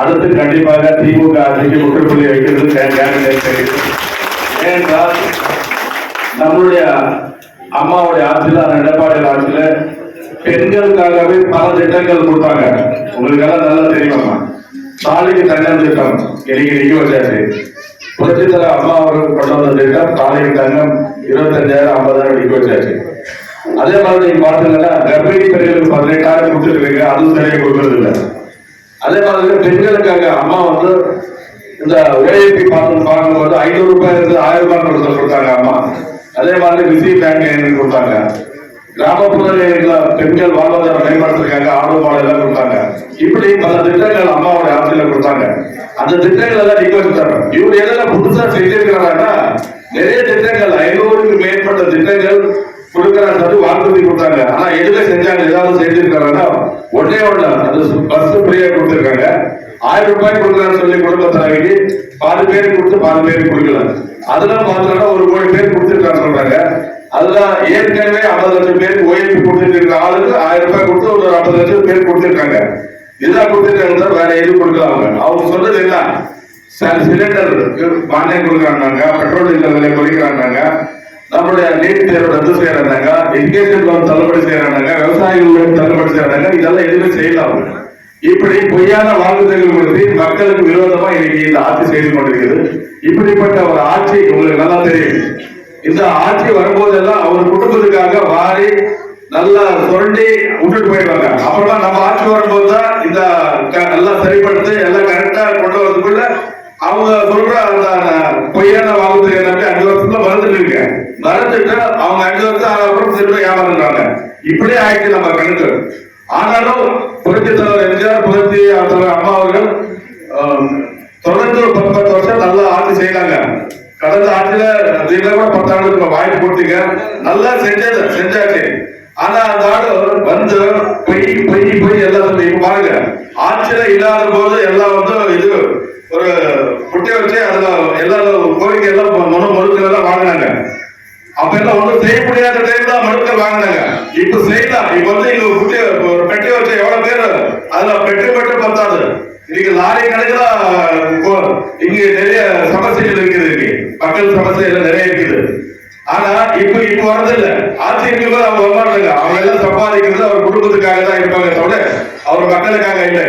அடுத்து கண்டிப்பாக திமுக ஆட்சிக்கு முற்றுப்புள்ளி வைக்கிறது ஏனென்றால் நம்மளுடைய அம்மாவுடைய ஆட்சியில் அந்த எடப்பாடி ஆட்சியில் பெண்களுக்காகவே பல திட்டங்கள் கொடுத்தாங்க. உங்களுக்கு எல்லாம் நல்லா தெரியுமா தாலிக்கு தங்கம் திட்டம் இன்னைக்கு நிக்க வச்சாச்சு. புரட்சித்தர அம்மா அவர்கள் கொண்டு வந்த திட்டம் தாலிக்கு தங்கம் இருபத்தஞ்சாயிரம் ஐம்பதாயிரம் நிக்க வச்சாச்சு. அதே மாதிரி நீங்க பாத்தீங்கன்னா கர்ப்பிணி பெண்களுக்கு பதினெட்டாயிரம் கொடுத்துருக்கீங்க அதுவும் சரியாக கொடுக்கறது இல்லை அதே மாதிரி பெண்களுக்காக அம்மா வந்து இந்த ஓஏபி பார்த்து பார்க்கும்போது ஐநூறு ரூபாய் இருந்து ஆயிரம் ரூபாய் கொடுத்து கொடுத்தாங்க அம்மா. அதே மாதிரி விசி பேங்க் கொடுத்தாங்க. கிராமப்புறங்களில் பெண்கள் வாழ்வாதாரம் மேம்படுத்திருக்காங்க ஆடு மாடு எல்லாம் கொடுத்தாங்க. இப்படி பல திட்டங்கள் அம்மாவோட ஆட்சியில கொடுத்தாங்க. அந்த திட்டங்கள் எல்லாம் நிக்க வச்சுட்டாங்க இவர் எதெல்லாம் புதுசா செஞ்சிருக்கிறாங்கன்னா நிறைய திட்டங்கள் ஐநூறுக்கு மேற்பட்ட திட்டங்கள் கொடுக்கிறாங்க வாக்குறுதி கொடுத்தாங்க. ஆனா எதுல செஞ்சாங்க ஏதாவது செஞ்சிருக்கிறாங்கன்னா ஒன்னே ஒண்ணு அது பஸ் ஃப்ரீயா கொடுத்திருக்காங்க. ஆயிரம் ரூபாய் கொடுக்கறான்னு சொல்லி குடும்ப பாதி பேர் கொடுத்து பாதி பேருக்கு கொடுக்கல அதெல்லாம் பார்த்தோம்னா ஒரு கோடி பேர் கொடுத்திருக்கான்னு சொல்றாங்க. அதெல்லாம் ஏற்கனவே ஐம்பது லட்சம் பேருக்கு ஓய்வு கொடுத்துட்டு இருக்க ஆளுக்கு ஆயிரம் ரூபாய் கொடுத்து ஒரு ஐம்பது லட்சம் பேர் கொடுத்துருக்காங்க. இதெல்லாம் கொடுத்துருக்காங்க வேற எதுவும் கொடுக்கலாம் அவங்க. அவங்க சொல்றது என்ன? சார் சிலிண்டர் மானியம் கொடுக்குறாங்க பெட்ரோல் டீசல் விலை குறைக்கிறாங்க நம்மளுடைய நீட் தேர்வு ரத்து செய்யறாங்க எஜுகேஷன் லோன் தள்ளுபடி செய்யறாங்க விவசாயிகள் லோன் தள்ளுபடி செய்யறாங்க இதெல்லாம் எதுவுமே செய்யலாம். இப்படி பொய்யான வாக்குறுதிகள் கொடுத்து மக்களுக்கு விரோதமா இன்னைக்கு இந்த ஆட்சி செய்து கொண்டிருக்கிறது இப்படிப்பட்ட ஒரு ஆட்சி உங்களுக்கு நல்லா தெரியும். இந்த ஆட்சி வரும்போதெல்லாம் அவர் குடும்பத்துக்காக வாரி நல்லா சுரண்டி விட்டுட்டு போயிடுவாங்க. அப்புறமா நம்ம ஆட்சி வரும்போது தான் இந்த எல்லாம் சரிப்படுத்தி எல்லாம் கரெக்டா கொண்டு வரதுக்குள்ள அவங்க சொல்ற அந்த பொய்யான வாக்குறுதி எல்லாமே அஞ்சு வருஷத்துல மறந்துட்டு இருக்கேன். மறந்துட்டு அவங்க அஞ்சு வருஷம் ஆன அப்புறம் ஏமாந்துட்டாங்க இப்படியே ஆயிடுச்சு நம்ம கணக்கு ஆனாலும் புரட்சி தலைவர் எம்ஜிஆர் புரட்சி தலைவர் அம்மா அவர்கள் தொடர்ந்து ஒரு பத்து பத்து வருஷம் நல்லா ஆட்சி செய்யறாங்க கடந்த ஆட்சியில இதுல கூட பத்தாண்டுக்கு வாய்ப்பு கொடுத்தீங்க நல்லா செஞ்சது செஞ்சாச்சு ஆனா அந்த ஆடு வந்து பொய் பொய் பொய் எல்லாம் சொல்லி பாருங்க ஆட்சியில இல்லாத போது எல்லாம் வந்து இது ஒரு குட்டை வச்சு அதுல எல்லாரும் கோரிக்கை எல்லாம் மனு மருத்துவ எல்லாம் வாங்கினாங்க அப்ப எல்லாம் ஒண்ணும் செய்ய முடியாத டைம் பேர் வாங்கினாங்க. இப்ப செய்யலாம் இப்ப வந்து இங்க குட்டி ஒரு பெட்டி வச்சு எவ்வளவு பேர் அதுல பெட்டி மட்டும் பத்தாது. இன்னைக்கு லாரி கணக்குல இங்க நிறைய சமஸ்தைகள் இருக்குது மக்கள் சமஸ்தைகள் நிறைய இருக்குது. ஆனா இப்ப இப்ப வரது இல்ல அதிமுக அவங்க வரமாட்டாங்க அவங்க எல்லாம் சம்பாதிக்கிறது அவர் குடும்பத்துக்காக தான் இருப்பாங்க தவிர அவர் மக்களுக்காக இல்ல.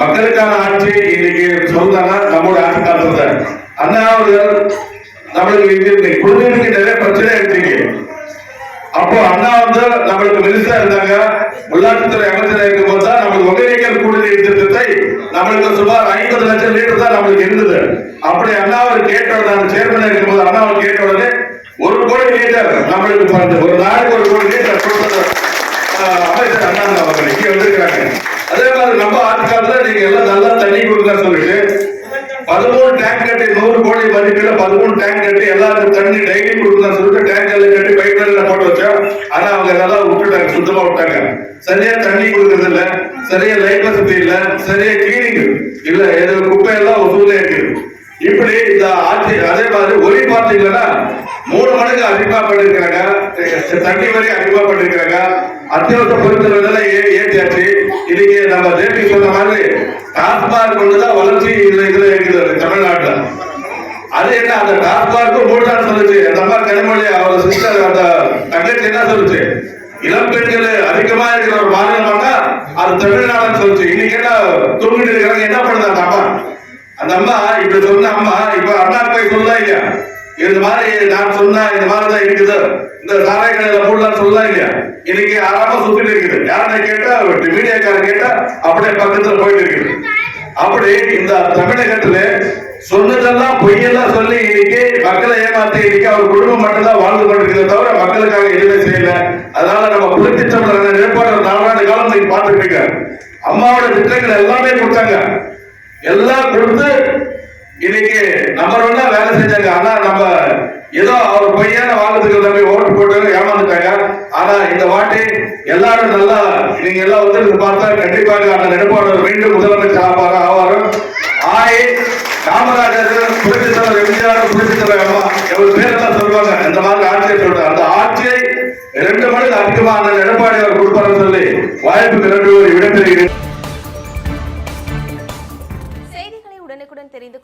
மக்களுக்கான ஆட்சி இன்னைக்கு சொல்றாங்க நம்மளுடைய ஆட்சி காலத்துல தான். அண்ணா அவர்கள் நம்மளுக்கு குடும்பத்துக்கு அப்போ அண்ணா வந்து நம்மளுக்கு மினிஸ்டர் இருந்தாங்க. உள்ளாட்சித்துறை அமைச்சராக இருக்கும் போது தான் நம்மளுக்கு ஒகேனக்கல் குடிநீர் திட்டத்தை நம்மளுக்கு சுமார் ஐம்பது லட்சம் லிட்டர் தான் நம்மளுக்கு இருந்தது. அப்படி அண்ணாவை கேட்ட உடனே சேர்மன் இருக்கும் போது அண்ணாவை கேட்ட உடனே ஒரு கோடி லிட்டர் நம்மளுக்கு பண்றது. ஒரு நாளைக்கு ஒரு கோடி லிட்டர் கொடுத்தது அமைச்சர் அண்ணா அவர்கள் இங்க வந்திருக்கிறாங்க. அதே மாதிரி நம்ம ஆட்காலத்துல நீங்க எல்லாம் நல்லா தண்ணி கொடுங்க சொல்லிட்டு பதிமூணு டேங்க் கட்டி நூறு கோடி மதிப்பில் பதிமூணு டேங்க் கட்டி எல்லாருக்கும் தண்ணி டெய்லி கொடுத்தா சொல்லிட்டு டேங்க்ல கட்டி பைப்லைன்ல போட்டு வச்சோம். ஆனா அவங்க நல்லா விட்டுட்டாங்க சுத்தமா விட்டாங்க. சரியா தண்ணி கொடுக்கறது இல்ல சரியா லைட் வசதி இல்ல சரியா கிளீனிங் இல்ல எது குப்பை எல்லாம் ஒசூல இப்படி இந்த ஆட்சி அதே மாதிரி ஒளி பார்த்தீங்கன்னா மூணு மடங்கு அதிகமா பண்ணிருக்கிறாங்க தண்ணி வரையும் அதிகமா பண்ணிருக்கிறாங்க அத்தியாவசிய பொருட்கள் விலை ஏ- ஏற்றியாச்சு இன்னைக்கு நம்ம தேவி சொன்ன மாதிரி டாஸ்மாக் கொண்டுதான் வளர்ச்சி இதுல இதுல இருக்குது தமிழ்நாட்டுல. அது என்ன அந்த டாஸ்மார்க்கும் மூட்டான்னு சொல்லுச்சு. அந்த அம்மா கனிமொழி அவர் சிஸ்டர் அந்த தங்கச்சி என்ன சொல்லுச்சு? இளம் பெண்கள் அதிகமா இருக்கிற ஒரு மாநிலம்னா அது தமிழ்நாடுன்னு சொல்லுச்சு. இன்னைக்கு என்ன தூங்கிட்டு இருக்கிறாங்க என்ன பண்ணுது அந்த அம்மா? அந்த அம்மா இப்படி சொன்ன அம்மா இந்த மாதிரி நான் சொன்னா இந்த மாதிரி தான் இருக்குது. இந்த சாராய கடையில போடலாம் சொல்லலாம் இல்லையா? இன்னைக்கு ஆறாம சுத்திட்டு இருக்குது. யாரை கேட்டா மீடியாக்காரர் கேட்டா அப்படியே பக்கத்துல போயிட்டு இருக்குது. அப்படி இந்த தமிழகத்துல சொன்னதெல்லாம் பொய்யெல்லாம் சொல்லி இன்னைக்கு மக்களை ஏமாத்தி இன்னைக்கு அவர் குடும்பம் மட்டும்தான் வாழ்ந்து கொண்டிருக்கிறத தவிர மக்களுக்காக எதுவுமே செய்யல. அதனால நம்ம புரட்சி தமிழர் நிலைப்பாடு நாலாண்டு காலம் நீங்க பார்த்துட்டு இருக்காரு அம்மாவோட திட்டங்கள் எல்லாமே கொடுத்தாங்க. எல்லாம் கொடுத்து இன்னைக்கு நம்ம ஒன்னா வேலை செஞ்சாங்க. ஆனா நம்ம ஏதோ அவர் பொய்யான வாக்குறுதிகள் நம்பி ஓட்டு போட்டு ஏமாந்துட்டாங்க. ஆனா இந்த வாட்டி எல்லாரும் நல்லா நீங்க எல்லாம் வந்து பார்த்தா கண்டிப்பாக அந்த நெடுப்பாளர் மீண்டும் முதலமைச்சர் ஆவார? ஆவாரும் ஆய் காமராஜர் புரட்சி தலைவர் எம்ஜிஆர் புரட்சி தலைவர் அம்மா இவர் பேரெல்லாம் சொல்லுவாங்க? இந்த மாதிரி ஆட்சியை சொல்றாங்க. அந்த ஆட்சியை ரெண்டு மடங்கு அதிகமா அந்த எடப்பாடி அவர் கொடுப்பாருன்னு சொல்லி வாய்ப்பு நன்றி விடைபெறுகிறேன்